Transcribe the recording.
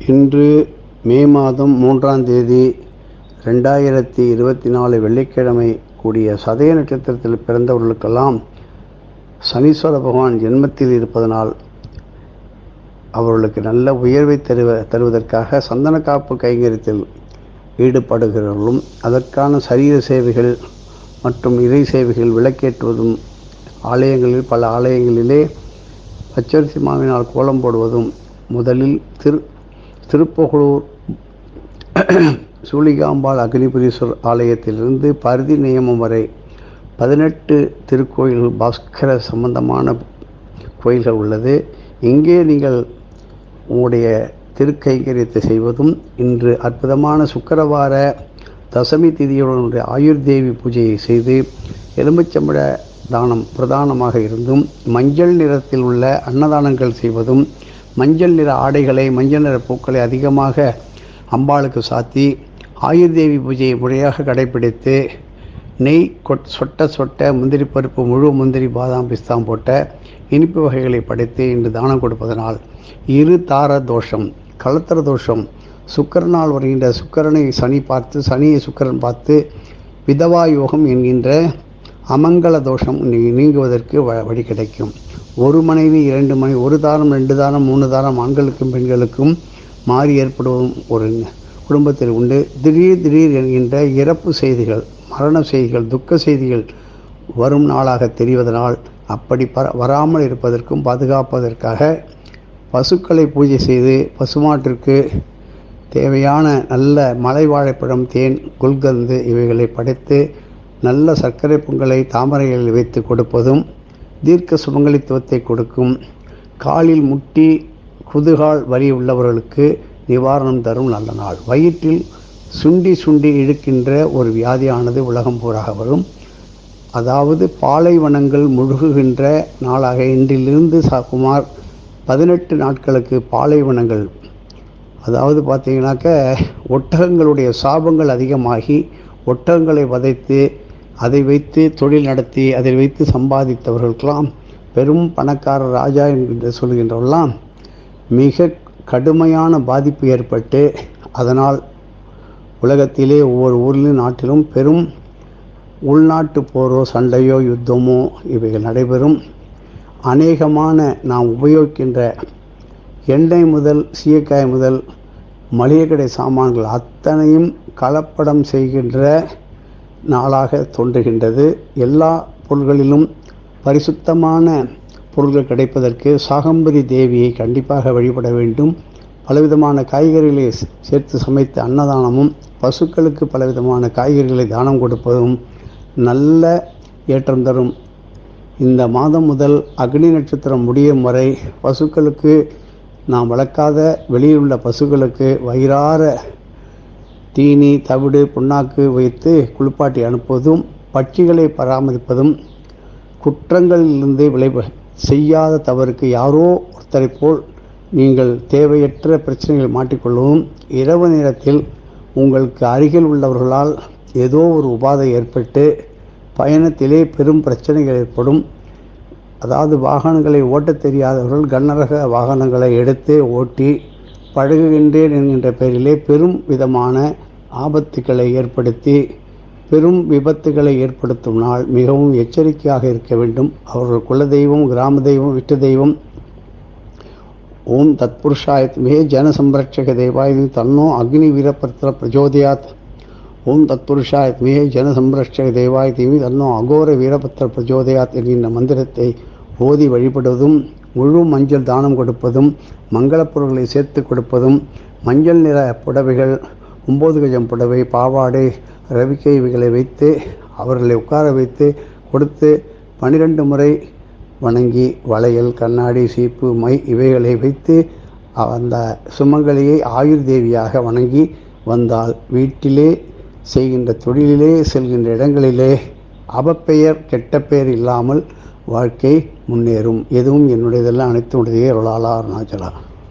இன்று மே மாதம் மூன்றாம் தேதி ரெண்டாயிரத்தி இருபத்தி நாலு வெள்ளிக்கிழமை கூடிய சதய நட்சத்திரத்தில் பிறந்தவர்களுக்கெல்லாம் சனீஸ்வர பகவான் ஜென்மத்தில் இருப்பதனால் அவர்களுக்கு நல்ல உயர்வை தருவ தருவதற்காக சந்தன காப்பு கைங்கரியத்தில் ஈடுபடுகிறவர்களும் அதற்கான சரீர சேவைகள் மற்றும் இறை சேவைகள் விளக்கேற்றுவதும் ஆலயங்களில் பல ஆலயங்களிலே பச்சரிசி மாவினால் கோலம் போடுவதும் முதலில் திரு திருப்புகழூர் சூளிகாம்பாள் அக்னிபுரீஸ்வரர் ஆலயத்திலிருந்து பரிதி நியமம் வரை பதினெட்டு திருக்கோயில்கள் பாஸ்கர சம்பந்தமான கோயில்கள் உள்ளது. இங்கே நீங்கள் உங்களுடைய திருக்கைங்கரியத்தை செய்வதும் இன்று அற்புதமான சுக்கரவார தசமி திதியுடனுடைய ஆயுர்தேவி பூஜையை செய்து எலும்புச்சம்பழ தானம் பிரதானமாக இருந்தும் மஞ்சள் நிறத்தில் உள்ள அன்னதானங்கள் செய்வதும் மஞ்சள் நிற ஆடைகளை மஞ்சள் நிற பூக்களை அதிகமாக அம்பாளுக்கு சாத்தி ஆயுர்தேவி பூஜையை முறையாக கடைபிடித்து நெய் கொட் சொட்ட சொட்ட முந்திரி பருப்பு முழு முந்திரி பாதாம் பிஸ்தாம் போட்ட இனிப்பு வகைகளை படைத்து இன்று தானம் கொடுப்பதனால் இரு தார தோஷம் கலத்தர தோஷம் சுக்கரனால் வருகின்ற சுக்கரனை சனி பார்த்து சனியை சுக்கரன் பார்த்து விதவா யோகம் என்கின்ற அமங்கல தோஷம் நீ- நீங்குவதற்கு வ- வழி கிடைக்கும். ஒரு மனைவி இரண்டு மனை ஒரு தாரம் ரெண்டு தாரம் மூணு தாரம் ஆண்களுக்கும் பெண்களுக்கும் மாறி ஏற்படும் ஒரு குடும்பத்தில் உண்டு. திடீர் திடீர் என்கின்ற இறப்பு செய்திகள் மரண செய்திகள் துக்க செய்திகள் வரும் நாளாக தெரிவதனால் அப்படி பர வராமல் இருப்பதற்கும் பாதுகாப்பதற்காக பசுக்களை பூஜை செய்து பசுமாட்டிற்கு தேவையான நல்ல மலை வாழைப்பழம் தேன் குல்கந்து இவைகளை படைத்து நல்ல சர்க்கரை பொங்கலை தாமரைகளில் வைத்து கொடுப்பதும் தீர்க்க சுமங்கலித்துவத்தை கொடுக்கும் காலில் முட்டி குதுகால் வலி உள்ளவர்களுக்கு நிவாரணம் தரும் நல்ல நாள். வயிற்றில் சுண்டி சுண்டி இழுக்கின்ற ஒரு வியாதியானது உலகம் பூராக வரும். அதாவது பாலைவனங்கள் முழுகுகின்ற நாளாக இன்றிலிருந்து சுமார் பதினெட்டு நாட்களுக்கு பாலைவனங்கள் அதாவது பார்த்தீங்கன்னாக்க ஒட்டகங்களுடைய சாபங்கள் அதிகமாகி ஒட்டகங்களை வதைத்து அதை வைத்து தொழில் நடத்தி அதை வைத்து சம்பாதித்தவர்களுக்கெல்லாம் பெரும் பணக்கார ராஜா என்று சொல்கின்றவர்களாம் மிக கடுமையான பாதிப்பு ஏற்பட்டு அதனால் உலகத்திலே ஒவ்வொரு ஊரிலும் நாட்டிலும் பெரும் உள்நாட்டு போரோ சண்டையோ யுத்தமோ இவைகள் நடைபெறும். அநேகமான நாம் உபயோகிக்கின்ற எண்ணெய் முதல் சீயக்காய் முதல் மளிகை கடை சாமான்கள் அத்தனையும் கலப்படம் செய்கின்ற நாளாக தோன்றுகின்றது. எல்லா பொருள்களிலும் பரிசுத்தமான பொருள்கள் கிடைப்பதற்கு சாகம்பரி தேவியை கண்டிப்பாக வழிபட வேண்டும். பலவிதமான காய்கறிகளை சேர்த்து சமைத்த அன்னதானமும் பசுக்களுக்கு பலவிதமான காய்கறிகளை தானம் கொடுப்பதும் நல்ல ஏற்றம் தரும். இந்த மாதம் முதல் அக்னி நட்சத்திரம் முடியும் வரை பசுக்களுக்கு நாம் வளர்க்காத வெளியில் உள்ள பசுக்களுக்கு வயிறார தீனி தவிடு புண்ணாக்கு வைத்து குளிப்பாட்டி அனுப்புவதும் பட்சிகளை பராமரிப்பதும் குற்றங்களிலிருந்து விளைவு செய்யாத தவறுக்கு யாரோ ஒருத்தரை போல் நீங்கள் தேவையற்ற பிரச்சனைகளை மாட்டிக்கொள்ளவும் இரவு நேரத்தில் உங்களுக்கு அருகில் உள்ளவர்களால் ஏதோ ஒரு உபாதை ஏற்பட்டு பயணத்திலே பெரும் பிரச்சனைகள் ஏற்படும். அதாவது வாகனங்களை ஓட்டத் தெரியாதவர்கள் கனரக வாகனங்களை எடுத்து ஓட்டி பழகுகின்றேன் என்கின்ற பெயரிலே பெரும் விதமான ஆபத்துக்களை ஏற்படுத்தி பெரும் விபத்துகளை ஏற்படுத்தும் நாள் மிகவும் எச்சரிக்கையாக இருக்க வேண்டும். அவர்கள் குலதெய்வம் கிராம தெய்வம் விட்டு தெய்வம் ஓம் தத்புருஷாயத் மே ஜன தன்னோ அக்னி வீரபத்திர பிரஜோதயாத் ஓம் தத்புருஷாயத் மே ஜன சம்ரட்சக தன்னோ அகோர வீரபத்திர பிரஜோதயாத் என்கின்ற மந்திரத்தை ஓதி வழிபடுவதும் முழு மஞ்சள் தானம் கொடுப்பதும் மங்களப் பொருட்களை சேர்த்து கொடுப்பதும் மஞ்சள் நிற புடவைகள் ஒம்பது கஜம் புடவை பாவாடை ரவிக்கை இவைகளை வைத்து அவர்களை உட்கார வைத்து கொடுத்து பனிரெண்டு முறை வணங்கி வளையல் கண்ணாடி சீப்பு மை இவைகளை வைத்து அந்த சுமங்கலியை ஆயுர் தேவியாக வணங்கி வந்தால் வீட்டிலே செய்கின்ற தொழிலிலே செல்கின்ற இடங்களிலே அவப்பெயர் கெட்ட பெயர் இல்லாமல் வாழ்க்கை முன்னேறும். எதுவும் என்னுடையதெல்லாம் அனைத்து உடைய அருளாளா அருணாச்சலா